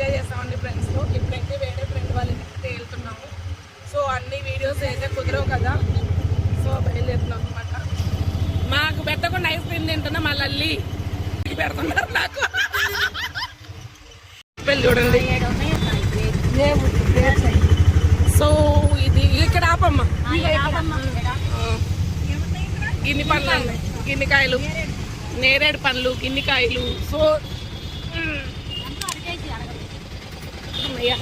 Enjoy చేస్తామండి ఫ్రెండ్స్తో ఇప్పుడైతే వేరే ఫ్రెండ్ వాళ్ళ ఇంటికి వెళ్తున్నాము. సో అన్ని వీడియోస్ అయితే కుదరవు కదా. సో బయలుదేరుతున్నాం అనమాట మాకు పెట్టకుండా ఐస్ క్రీమ్ తింటున్నా మా లల్లి. పెడుతున్నారు నాకు. చూడండి. సో ఇది ఇక్కడ ఆపమ్మా. గిన్ని పండ్లు అండి గిన్నికాయలు నేరేడు పండ్లు గిన్నికాయలు సో Yeah.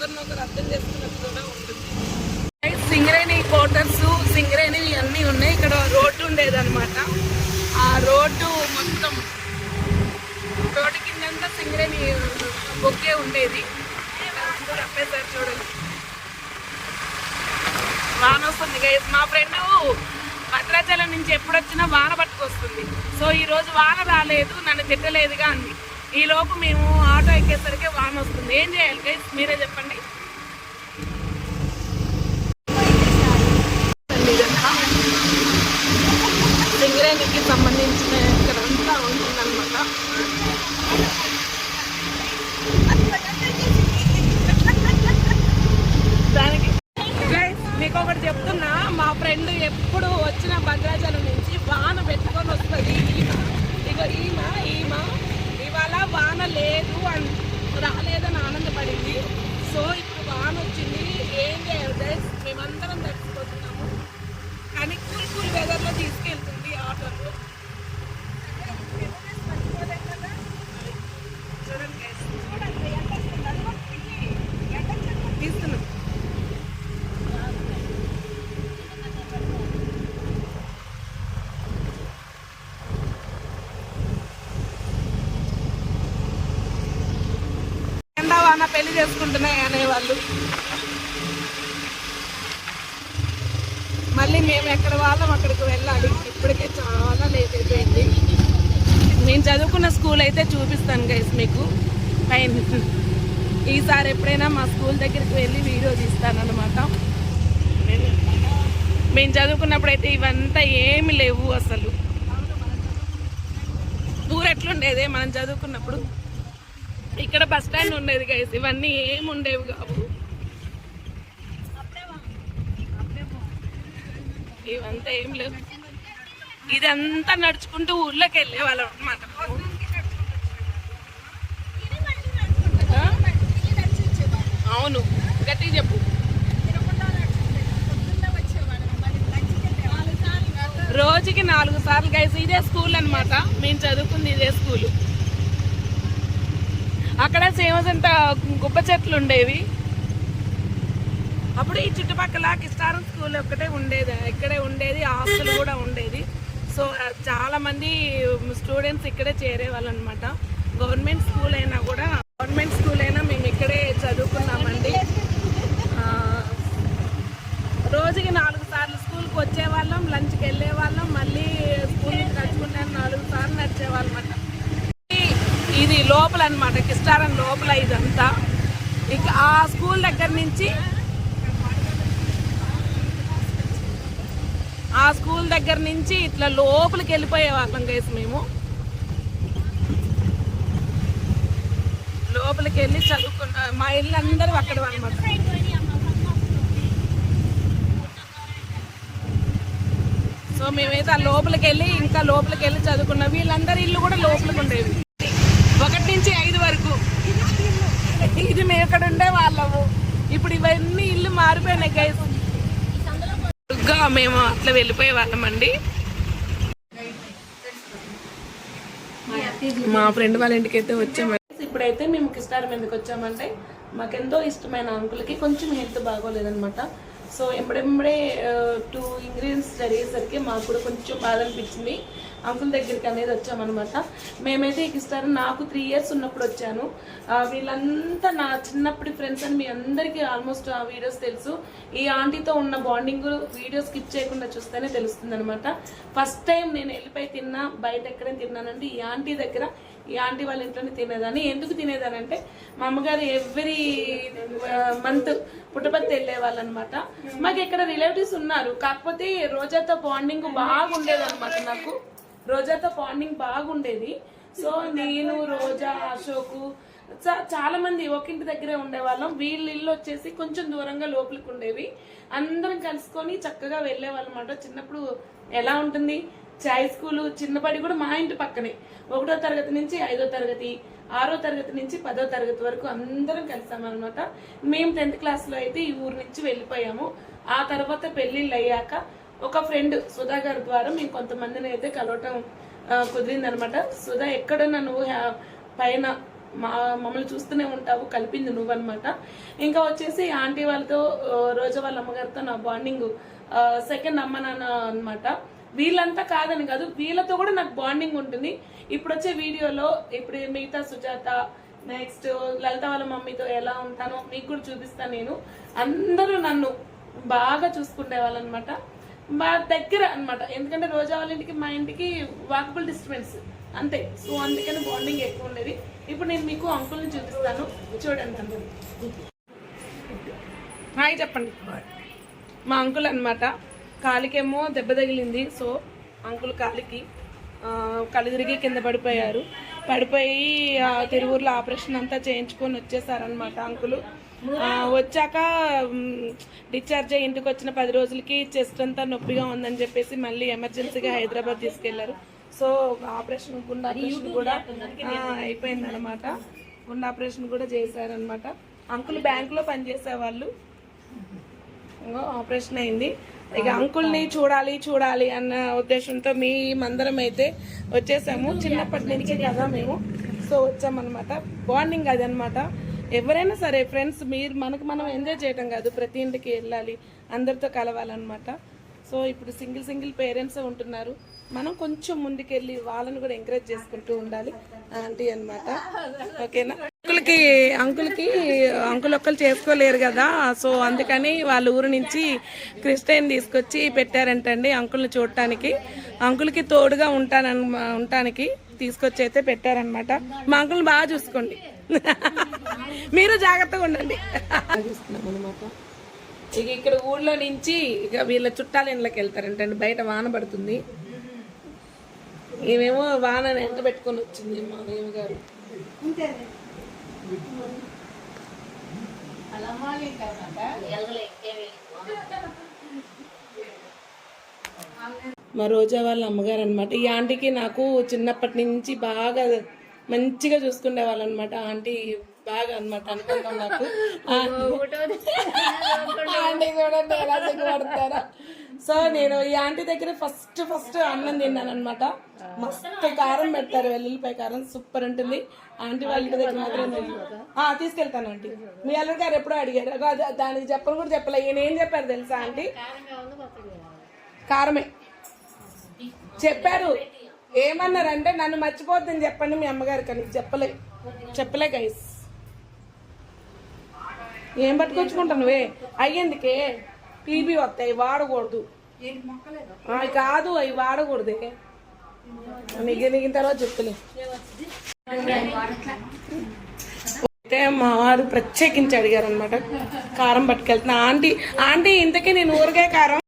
ఒకరినొకరు అర్థం చేసుకున్నట్టు కూడా ఉంటుంది సింగరేణి క్వార్టర్స్ సింగరేణి అన్నీ ఉన్నాయి. ఇక్కడ రోడ్డు ఉండేదన్నమాట. ఆ రోడ్డు మొత్తం రోడ్డు కిందంతా సింగరేణి బొక్కే ఉండేది. అందరూ అప్పేసారు చూడండి. వాన వస్తుంది గైస్ మా ఫ్రెండ్ భద్రాచలం నుంచి ఎప్పుడొచ్చినా వాన పట్టుకొస్తుంది. సో ఈరోజు వాన రాలేదు నన్ను తిట్టలేదుగా అంది. ఈ లోపు మేము ఆటో ఎక్కేసరికి వాన వస్తుంది. ఏం చేయాలి గైస్ మీరే చెప్పండి. సింగరేణికి సంబంధించిన ఇక్కడ అంతా ఉంటుందన్నమాట. దానికి మీకు ఒకటి చెప్తున్నా. మా ఫ్రెండ్ ఎప్పుడు వచ్చిన భద్రాచలం నుంచి వాన పెట్టుకొని వస్తుంది. ఈమె ఇగో ఈమె ఈమె. ఇవాళ వాన లేదు అని రాలేదని ఆనందపడింది. సో ఇప్పుడు వాన వచ్చింది. ఏం చేయాలి మేమందరం తగ్గిపోతున్నాము కానీ కూల్ కూల్ వెదర్లో తీసుకెళ్తుంది ఆటోలో చూడండి guys. తీస్తున్నాం ఎండా వాన పెళ్ళి చేసుకుంటున్నాయి అనేవాళ్ళు మళ్ళీ మేము ఎక్కడ వాళ్ళం అక్కడికి వెళ్ళాలి. ఇప్పటికే చాలా లేట్ అయిపోయింది. నేను చదువుకున్న స్కూల్ అయితే చూపిస్తాను గైస్ మీకు. పైన ఈసారి ఎప్పుడైనా మా స్కూల్ దగ్గరికి వెళ్ళి వీడియో తీస్తాను అనమాట మేము చదువుకున్నప్పుడు అయితే ఇవంతా ఏమి లేవు అసలు. ఊరు ఎట్లుండేదే మనం చదువుకున్నప్పుడు? ఇక్కడ బస్ స్టాండ్ ఉండేది గైస్ ఇవన్నీ ఏమి ఉండేవి కావు. ఇవంతా ఏం లేవు. ఇదంతా నడుచుకుంటూ ఊర్లోకి వెళ్ళే వాళ్ళం అనమాట అవును. గట్టిగా చెప్పు. రోజుకి నాలుగు సార్లు గైస్ ఇదే స్కూల్ అన్నమాట. మేము చదువుకుంది ఇదే స్కూల్ అక్కడ సేమస్ అంత గుప్ప చెట్లు ఉండేవి. అప్పుడు ఈ చుట్టుపక్కల కిస్టారం స్కూల్ ఒక్కటే ఉండేది ఇక్కడే ఉండేది హాస్టల్ కూడా ఉండేది. సో చాలామంది చాలా మంది స్టూడెంట్స్ ఇక్కడే చేరేవాళ్ళు అనమాట గవర్నమెంట్ స్కూల్ అయినా కూడా గవర్నమెంట్ స్కూల్ అయినా మేము ఇక్కడే చదువుకున్నామండి. రోజుకి నాలుగు సార్లు స్కూల్కి వచ్చేవాళ్ళం లంచ్కి వెళ్ళే వాళ్ళం మళ్ళీ స్కూల్కి నడుచుకుంటాను నాలుగు సార్లు నడిచేవాళ్ళం అన్నమాట ఇది లోపల అనమాట కిస్టారం లోపల ఇదంతా. ఇక ఆ స్కూల్ దగ్గర నుంచి ఆ స్కూల్ దగ్గర నుంచి ఇట్లా లోపలికి వెళ్ళిపోయే వాళ్ళం గైస్ మేము. లోపలికి వెళ్ళి చదువుకున్న మా ఇల్లు అందరూ అక్కడ అనమాట సో మేమైతే ఆ లోపలికి వెళ్ళి ఇంకా లోపలికి వెళ్ళి చదువుకున్నాం వీళ్ళందరి ఇల్లు కూడా లోపలికి ఉండేవి. నుంచి ఐదు వరకు. ఇది మేము ఇక్కడ ఉండే వాళ్ళము. ఇప్పుడు ఇవన్నీ ఇల్లు మారిపోయినాయి గైస్ మేము అట్లా వెళ్ళిపోయే వాళ్ళమండి మా ఫ్రెండ్ వాళ్ళ ఇంటికి అయితే వచ్చాము ఇప్పుడైతే మేము కిస్టార్ ఎందుకు వచ్చామంటే మాకెంతో ఇష్టమైన అంకుల్కి కొంచెం హెల్త్ బాగోలేదనమాట సో ఎప్పుడెప్పుడే టూ ఇంగ్రీడియంట్స్ జరిగేసరికి మాకు కూడా కొంచెం బాధ అనిపించింది అంకుల్ దగ్గరికి అనేది వచ్చామన్నమాట. మేమైతే ఇస్తారు నాకు త్రీ ఇయర్స్ ఉన్నప్పుడు వచ్చాను. వీళ్ళంతా నా చిన్నప్పటి ఫ్రెండ్స్ అని మీ అందరికీ ఆల్మోస్ట్ ఆ వీడియోస్ తెలుసు. ఈ ఆంటీతో ఉన్న బాండింగ్ వీడియోస్ స్కిప్ చేయకుండా చూస్తేనే తెలుస్తుంది అనమాట ఫస్ట్ టైం నేను వెళ్ళిపోయి తిన్నా బయట ఎక్కడైనా తిన్నానండి ఈ ఆంటీ దగ్గర ఈ ఆంటీ వాళ్ళ ఇంట్లోనే తినేదాన్ని. ఎందుకు తినేదానంటే మా అమ్మగారు ఎవ్రీ మంత్ పుట్టపత్తి వెళ్ళే వాళ్ళు అనమాట మాకు ఇక్కడ రిలేటివ్స్ ఉన్నారు. కాకపోతే రోజాతో బాండింగ్ బాగుండేది అనమాట నాకు. రోజాతో బాండింగ్ బాగుండేది. సో నేను రోజా అశోకు చాలా మంది ఒక ఇంటి దగ్గరే ఉండేవాళ్ళం. వీళ్ళ ఇల్లు వచ్చేసి కొంచెం దూరంగా లోపలికి ఉండేవి. అందరం కలుసుకొని చక్కగా వెళ్ళేవాళ్ళు అనమాట చిన్నప్పుడు ఎలా ఉంటుంది? చాయ్ స్కూలు చిన్నపడి కూడా మా ఇంటి పక్కనే. ఒకటో తరగతి నుంచి ఐదో తరగతి ఆరో తరగతి నుంచి పదో తరగతి వరకు అందరం కలిసామన్నమాట మేము టెన్త్ క్లాస్లో అయితే ఈ ఊరు నుంచి వెళ్ళిపోయాము. ఆ తర్వాత పెళ్ళిళ్ళు అయ్యాక ఒక ఫ్రెండ్ సుధా గారి ద్వారా మేము కొంతమందిని అయితే కలవటం కుదిరిందనమాట సుధా ఎక్కడన్నా నువ్వు పైన మా మమ్మల్ని చూస్తూనే ఉంటావు కలిపింది నువ్వు అనమాట ఇంకా వచ్చేసి ఆంటీ వాళ్ళతో రోజు రోజా వాళ్ళ అమ్మగారితో నా బాండింగ్ సెకండ్ అమ్మ నాన్న అనమాట వీళ్ళంతా కాదని కాదు వీళ్ళతో కూడా నాకు బాండింగ్ ఉంటుంది. ఇప్పుడు వచ్చే వీడియోలో ఇప్పుడు మిగతా సుజాత నెక్స్ట్ లలిత వాళ్ళ మమ్మీతో ఎలా ఉంటానో మీకు కూడా అందులో నేను. అందరూ నన్ను బాగా చూసుకునే వాళ్ళనమాట మా దగ్గర అన్నమాట. ఎందుకంటే రోజా వాళ్ళ ఇంటికి మా ఇంటికి వాకబుల్ డిస్టెన్స్ అంతే. సో అందుకని బాండింగ్ ఎక్కువ ఉండేది. ఇప్పుడు నేను మీకు అంకుల్ని చూపిస్తాను. చూడండి హాయ్ చెప్పండి. మా అంకుల్ అన్నమాట. కాలికేమో దెబ్బ తగిలింది. సో అంకుల్ కాలికి కలిదిరిగి కళ్ళు తిరిగి కింద పడిపోయారు. పడిపోయి ఆ, తిరువూరులో ఆపరేషన్ అంతా చేయించుకొని వచ్చేసారనమాట అంకులు. వచ్చాక డిశ్చార్జ్ అయ్యి ఇంటికి వచ్చిన పది రోజులకి చెస్ట్ అంతా నొప్పిగా ఉందని చెప్పేసి మళ్ళీ ఎమర్జెన్సీగా హైదరాబాద్ తీసుకెళ్ళారు. సో ఆపరేషన్ గుండె ఆపరేషన్ కూడా అయిపోయింది అనమాట గుండె ఆపరేషన్ కూడా చేశారనమాట అంకుల్ బ్యాంకులో పనిచేసేవాళ్ళు. ఆపరేషన్ అయింది. ఇక అంకుల్ని చూడాలి చూడాలి అన్న ఉద్దేశంతో మీ మందరం అయితే వచ్చేసాము చిన్నప్పటి నుంచి కదా మేము. సో వచ్చామన్నమాట. బాండింగ్ అది అనమాట ఎవరైనా సరే ఫ్రెండ్స్ మీరు మనకు మనం ఎంజాయ్ చేయటం కాదు. ప్రతి ఇంటికి వెళ్ళాలి అందరితో కలవాలన్నమాట. సో ఇప్పుడు సింగిల్ సింగిల్ పేరెంట్స్ ఉంటున్నారు. మనం కొంచెం ముందుకెళ్ళి వాళ్ళని కూడా ఎంకరేజ్ చేసుకుంటూ ఉండాలి. ఆంటీ అన్నమాట. ఓకేనా? అంకుల్కి అంకుల్కి అంకుల్ ఒక్కరు చేసుకోలేరు కదా. సో అందుకని వాళ్ళ ఊరు నుంచి క్రిస్టియన్ తీసుకొచ్చి పెట్టారంటండి అంకుల్ని చూడటానికి. అంకుల్కి తోడుగా ఉంటానని ఉండటానికి తీసుకొచ్చి అయితే పెట్టారనమాట మా అంకుల్ని బాగా చూసుకోండి. మీరు జాగ్రత్తగా ఉండండి. ఇక ఇక్కడ ఊళ్ళో నుంచి ఇక వీళ్ళ చుట్టాల ఇళ్ళకి వెళ్తారంటండి. బయట వాన పడుతుంది. ఈమెమో వాన వెంట పెట్టుకొని వచ్చింది మా గారు. మా రోజా వాళ్ళ అమ్మగారు అనమాట ఈ ఆంటీకి నాకు చిన్నప్పటి నుంచి బాగా మంచిగా చూసుకునే వాళ్ళు అనమాట ఆంటీ బాగా అనమాట అనుకుంటాం నాకు. ఆంటీ చూడండి ఎలా సిగ్గుపడతారా సో నేను ఈ ఆంటీ దగ్గర ఫస్ట్ ఫస్ట్ అన్నం తిన్నాను అనమాట మస్తు కారం పెడతారు వెల్లుల్లిపాయ కారం సూపర్ ఉంటుంది. ఆంటీ వాళ్ళ ఇంటి దగ్గర మాత్రం తీసుకెళ్తాను ఆంటీ. మీ అల్లుడు గారు ఎప్పుడో అడిగారు. దానికి చెప్పను కూడా చెప్పలే. ఈయన ఏం చెప్పారు తెలుసా ఆంటీ? కారమే. చెప్పారు. ఏమన్నారంటే నన్ను మర్చిపోద్దని చెప్పండి మీ అమ్మగారు కానీ చెప్పలే. చెప్పలే గైస్ ఏం పట్టుకొచ్చుకుంటాను నువ్వే అయ్యేందుకే టీబీ వస్తాయి వాడకూడదు. ఆ, కాదు అవి వాడకూడదే. నీకు తర్వాత చెప్తలే. అయితే మా వారు ప్రత్యేకించి అడిగారు అనమాట కారం పట్టుకెళ్తున్నా. ఆంటీ ఆంటీ ఇంతకీ నేను ఊరగాయ కారం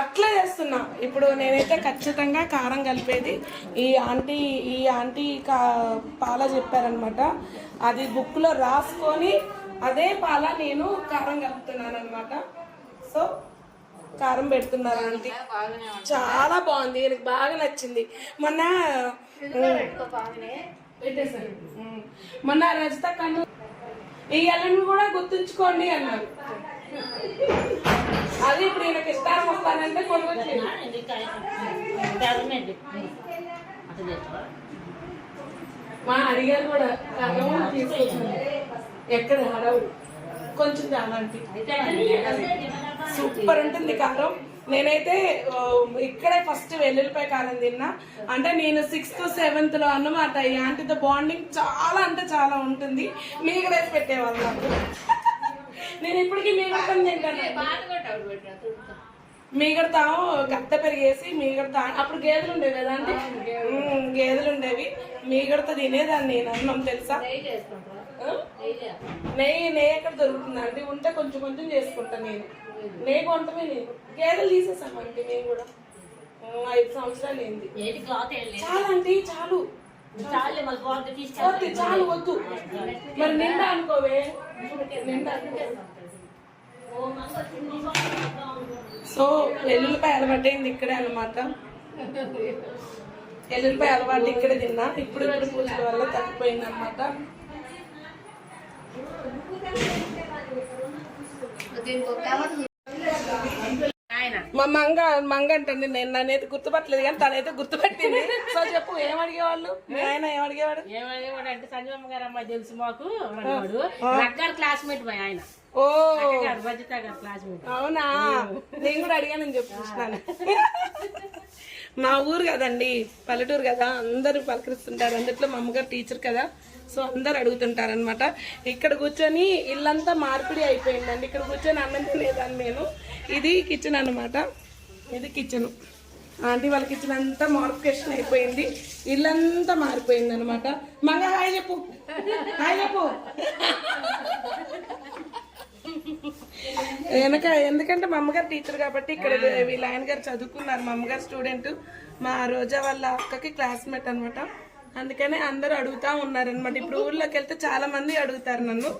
అట్లా చేస్తున్నా. ఇప్పుడు నేనైతే ఖచ్చితంగా కారం కలిపేది. ఈ ఆంటీ ఈ ఆంటీ కా పాల చెప్పారనమాట అది బుక్లో రాసుకొని అదే పాల నేను కారం కలుపుతున్నాను అనమాట సో కారం పెడుతున్నారు ఆంటీ. చాలా బాగుంది. నాకు బాగా నచ్చింది. మొన్న పెట్టేశాను మొన్న రజిత కన్ను ఈ ఎల్లని కూడా గుర్తుంచుకోండి అన్నారు. అది ఇప్పుడు ఈయనకి ఇష్టారం వస్తానంటే కొనుక్కొచ్చేది మా అడిగారు కూడా కారం తీసుకొచ్చాను. ఎక్కడ హడావుడు? కొంచెం చాలంటి సూపర్ ఉంటుంది కారం. నేనైతే ఇక్కడే ఫస్ట్ వెల్లుల్లిపాయ కారం తిన్నా. అంటే నేను సిక్స్త్ సెవెంత్లో అన్నమాట. ఈ ఆంటీతో బాండింగ్ చాలా అంటే చాలా ఉంటుంది. మీగడేసి పెట్టేవాళ్ళు నాకు. నేను ఇప్పటికీ మీగడతాను తింటాను. మీగడతాం గద్ద పెరిగేసి మీగడతా అప్పుడు గేదెలు ఉండేవి కదా అంటే గేదెలు. ఉండేవి. మీగడత తినేదాన్ని నేను అన్నం తెలుసా? నెయ్యి నెయ్యి ఎక్కడ దొరుకుతుంది అంటే ఉంటే కొంచెం కొంచెం చేసుకుంటా నేను. నెయ్యి కొంటమే నేను. గేదెలు తీసేసామంటే మేము కూడా. ఐదు సంవత్సరాలు ఏంది చాలా అంటే చాలు. చాలే వద్దు మరి నిండా అనుకోవే. సో ఎల్లుల్లిపాయ అలవాటైంది ఇక్కడే అనమాట ఎల్లుల్లిపాయ అలవాటు ఇక్కడే తిన్నా. ఇప్పుడు ఇప్పుడు పూజల వల్ల తగ్గిపోయింది అనమాట మా మంగ మంగ అంటండి నేను నన్నైతే గుర్తుపట్టలేదు కానీ తనైతే గుర్తుపట్టింది. సో చెప్పు ఏం అడిగేవాళ్ళు? మీ ఆయన ఏం అడిగేవాడు? అంటే సంజయమ్మ గారు అమ్మాయి తెలుసు మాకు నగ్గారు క్లాస్మేట్ మా ఆయన. ఓ. గారు క్లాస్మేట్ అవునా? నేను కూడా అడిగానని చెప్పి చూసినాను. మా ఊరు కదండి పల్లెటూరు కదా అందరూ పలకరిస్తుంటారు. అందుట్లో మా అమ్మగారు టీచర్ కదా సో అందరు అడుగుతుంటారు అనమాట ఇక్కడ కూర్చొని ఇల్లంతా మార్పిడి అయిపోయిందండి. ఇక్కడ కూర్చొని అన్నం తినేదాన్ని నేను. ఇది కిచెన్ అన్నమాట. ఇది కిచెన్ ఆంటీ వాళ్ళ కిచెన్ అంతా మోడిఫికేషన్ అయిపోయింది. ఇల్లంతా మారిపోయింది అనమాట మంగ హాయ్ చెప్పు. హాయ్ చెప్పు. వెనక ఎందుకంటే మా అమ్మగారు టీచర్ కాబట్టి ఇక్కడ వీళ్ళ ఆయన గారు చదువుకున్నారు. మా అమ్మగారు స్టూడెంట్ మా రోజా వాళ్ళ అక్కకి క్లాస్మేట్ అనమాట అందుకనే అందరూ అడుగుతా ఉన్నారు అనమాట ఇప్పుడు ఊర్లోకి వెళ్తే చాలా మంది అడుగుతారు నన్ను.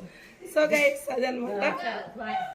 సో గైస్ అదనమాట